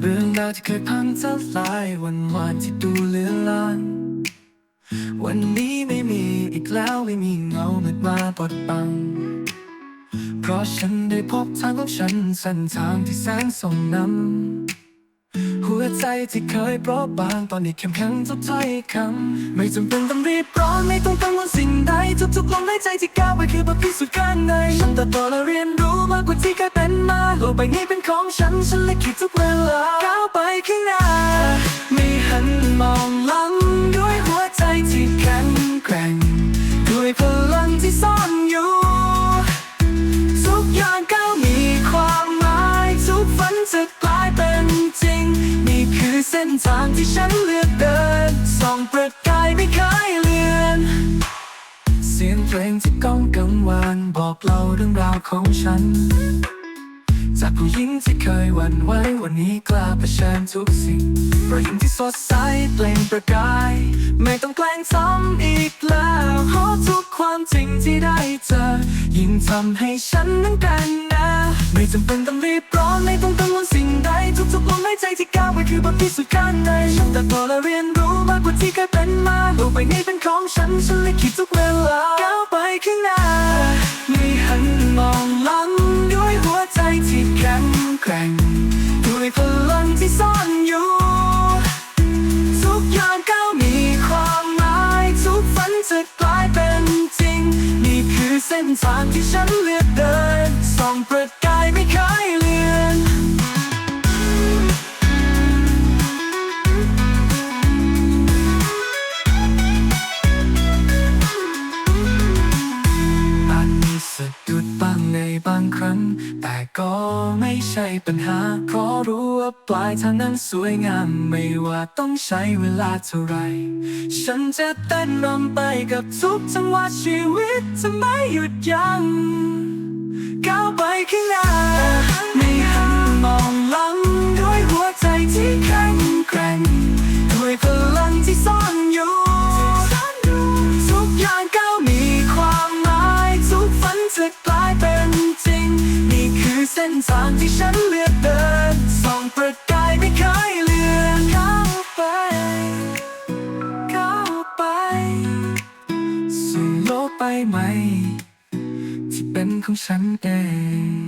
เบื้องดาวที่เคยพังสลายวันวานที่ดูเลือนลางวันนี้ไม่มีอีกแล้วไม่มีเงามืดมาปดบัง เพราะฉันได้พบทางของฉันเส้นทางที่แสนส่งนำหัวใจที่เคยเปราะบางตอนนี้เข้มแข็งทุกถ้อยคำไม่จำเป็นต้องรีบร้อนไม่ต้องกังวลสิ่งใดทุกๆลมหายใจที่ก้าวไปคือบทพิสูจน์กันในฉันเติบโตและเรียนรู้มากกว่าที่เคยเป็น กใบนี้เป็นของฉัน ฉันเลยคิดทุกเวลาก้าวไปข้างหน้าไม่หันมองหลังด้วยหัวใจที่แข็งแกร่ง ด้วยพลังที่ซ่อนอยู่ ทุกอย่างก้าวมีความหมาย ทุกฝันจะกลายเป็นจริง นี่คือเส้นทางที่ฉันเลือกเดินส่องประกายไม่เคยเลือนเสียงเพลงที่ก้องกังวานบอกเล่าเรื่องราวของฉัน จากผู้หญิงที่เคยหวั่นไหววันนี้กล้าเผชิญทุกสิ่งผู้หญิงที่สดใสเปล่งประกาย ไม่ต้องแกล้งซ้ำอีกแล้วเพราะทุกความจริงที่ได้เจอ ยิ่งทำให้ฉันนั้นกันนะ ไม่จำเป็นต้องรีบร้อนไม่ต้องกังวลสิ่งใดทุกๆลมหายใจที่ก้าวไปคือบทพิสูจน์ข้างในฉันเติบโตและเรียนรู้มากกว่าที่เคยเป็นมาโลกใบนี้เป็นของฉันฉันเลยคิดทุกเวลา ที่แข็งแกร่งด้วยพลังที่ซ่อนอยู่ ทุกอย่างก้าวมีความหมายทุกฝันจะกลายเป็นจริง นี่คือเส้นทางที่ฉันเลือกเดินส่องประกายไม่เคยเลือนอาจมีสะดุดบ้างในบางครั้ง ก็ไม่ใช่ปัญหา เพราะรู้ว่าปลายทางนั้นสวยงาม ไม่ว่าต้องใช้เวลาเท่าไร ฉันจะเต้นรำไปกับทุกจังหวะชีวิตจะไม่หยุดยัง้งก้าวไปข้าง ที่ฉันเลือกเดินส่องประกายไม่เคยเลือนเข้าไป เข้าไปสู่โลกใบใหม่ ที่เป็นของฉันเอง